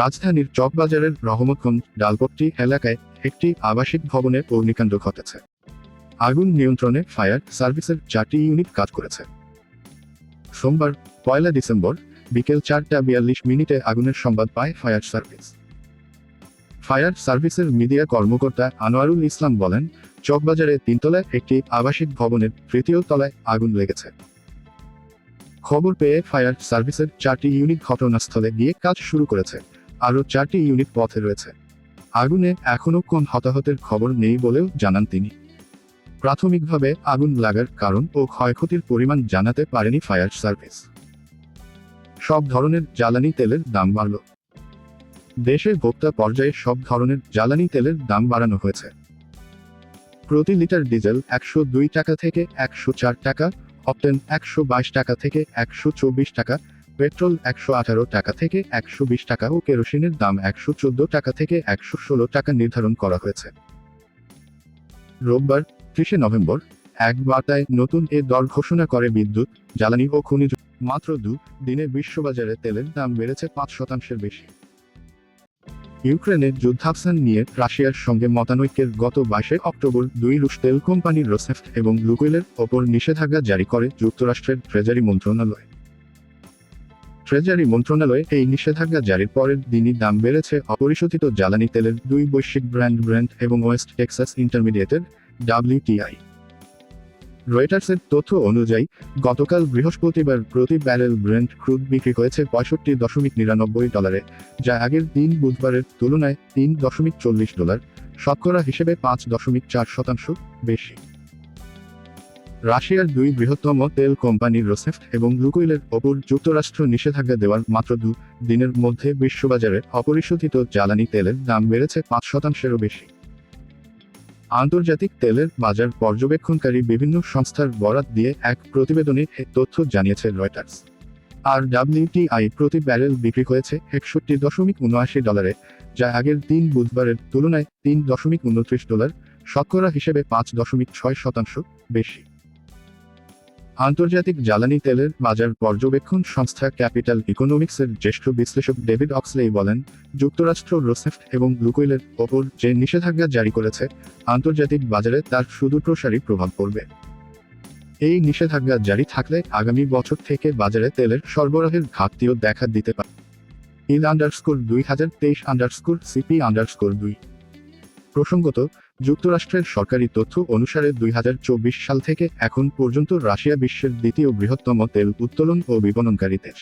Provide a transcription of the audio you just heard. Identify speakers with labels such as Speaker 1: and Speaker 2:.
Speaker 1: রাজধানীর চকবাজারের রহমতগঞ্জ ডালপট্টি এলাকায় একটি আবাসিক ভবনে অগ্নিকাণ্ড ঘটেছে। আগুন নিয়ন্ত্রণে ফায়ার সার্ভিসের চারটি ইউনিট কাজ করেছে। সোমবার, পয়লা ডিসেম্বর, বিকেল চারটা বিয়াল্লিশ মিনিটে আগুনের সংবাদ পায় ফায়ার সার্ভিস। ফায়ার সার্ভিসের মিডিয়া কর্মকর্তা আনোয়ারুল ইসলাম বলেন, চকবাজারে তিনতলায় একটি আবাসিক ভবনের তৃতীয় তলায় আগুন লেগেছে। খবর পেয়ে ফায়ার সার্ভিসের চারটি ইউনিট ঘটনাস্থলে গিয়ে কাজ শুরু করেছে আরও চারটি ইউনিট পথে রয়েছে। আগুনে এখনও কোন হতাহতের খবর নেই বলেও জানান তিনি। প্রাথমিকভাবে আগুন লাগার কারণ ও ক্ষয়ক্ষতির পরিমাণ জানাতে পারেনি ফায়ার সার্ভিস। সব ধরনের জ্বালানি তেলের দাম বাড়ল। দেশে ভোক্তা পর্যায়ে সব ধরনের জ্বালানি তেলের দাম বাড়ানো হয়েছে। প্রতি লিটার ডিজেল একশো দুই টাকা থেকে একশো চার টাকা, অপটেন একশো বাইশ টাকা থেকে একশো চব্বিশ টাকা পেট্রোল একশো আঠারো টাকা থেকে একশো বিশ টাকা ও কেরোসিনের দাম একশো চোদ্দ টাকা থেকে একশো ষোলো টাকা নির্ধারণ করা হয়েছে। রোববার, ত্রিশে নভেম্বর, এক বার্তায় নতুন এ দর ঘোষণা করে বিদ্যুৎ, জ্বালানি ও খনিজ, মাত্র দু দিনে বিশ্ববাজারে তেলের দাম বেড়েছে পাঁচ শতাংশের বেশি। ইউক্রেনের যুদ্ধাবসান নিয়ে রাশিয়ার সঙ্গে মতানৈক্যের গত বাইশে অক্টোবর দুই রুশ তেল কোম্পানি রোসেফট এবং লুকোয়েলের ওপর নিষেধাজ্ঞা জারি করে যুক্তরাষ্ট্রের ট্রেজারি মন্ত্রণালয়। ট্রেজারি মন্ত্রণালয়ে এই নিষেধাজ্ঞা জারির পরের দিনই দাম বেড়েছে অপরিশোধিত জ্বালানি তেলের দুই বৈশ্বিক ব্র্যান্ড ব্র্যান্ড এবং ওয়েস্ট টেক্সাস ইন্টারমিডিয়েটের ডাব্লিউটিআই। রয়টার্সের তথ্য অনুযায়ী, গতকাল বৃহস্পতিবার প্রতি ব্যারেল ব্রেন্ট ক্রুড বিক্রি হয়েছে পঁয়ষট্টি দশমিক নিরানব্বই ডলারে, যা আগের দিন বুধবারের তুলনায় তিন দশমিক চল্লিশ ডলার, শতকরা হিসেবে পাঁচ দশমিক চার শতাংশ বেশি। রাশিয়ার দুই বৃহত্তম তেল কোম্পানি রোসেফট এবং লুকোইলের ওপর যুক্তরাষ্ট্র নিষেধাজ্ঞা দেওয়ার মাত্র দু দিনের মধ্যে বিশ্ববাজারে অপরিশোধিত জ্বালানি তেলের দাম বেড়েছে পাঁচ শতাংশেরও বেশি। আন্তর্জাতিক তেলের বাজার পর্যবেক্ষণকারী বিভিন্ন সংস্থার বরাত দিয়ে এক প্রতিবেদনে এ তথ্য জানিয়েছে রয়টার্স। আর ডাব্লিউটিআই প্রতি ব্যারেল বিক্রি হয়েছে একষট্টি দশমিক উনআশি ডলারে, যা আগের তিন বুধবারের তুলনায় তিন দশমিক উনত্রিশ ডলার, শতকরা হিসেবে পাঁচ দশমিক ছয় শতাংশ বেশি। আন্তর্জাতিক জ্বালানি তেলের বাজার পর্যবেক্ষণ সংস্থা ক্যাপিটাল ইকোনমিক্সের জ্যেষ্ঠ বিশ্লেষক ডেভিড অক্সলেই বলেন, যুক্তরাষ্ট্র রোসেফট এবং লুকোইলের ওপর যে নিষেধাজ্ঞা জারি করেছে, আন্তর্জাতিক বাজারে তার সুদূরপ্রসারী প্রভাব পড়বে। এই নিষেধাজ্ঞা জারি থাকলে আগামী বছর থেকে বাজারে তেলের সরবরাহের ঘাটতিও দেখা দিতে পারে। ইল আন্ডারস্কোর দুই হাজার তেইশ আন্ডারস্কোর সিপি আন্ডারস্কোর দুই। প্রসঙ্গত যুক্তরাষ্ট্রের সরকারি তথ্য অনুসারে দুই হাজার চব্বিশ সাল থেকে এখন পর্যন্ত রাশিয়া বিশ্বের দ্বিতীয় বৃহত্তম তেল উত্তোলন ও বিপণনকারী দেশ।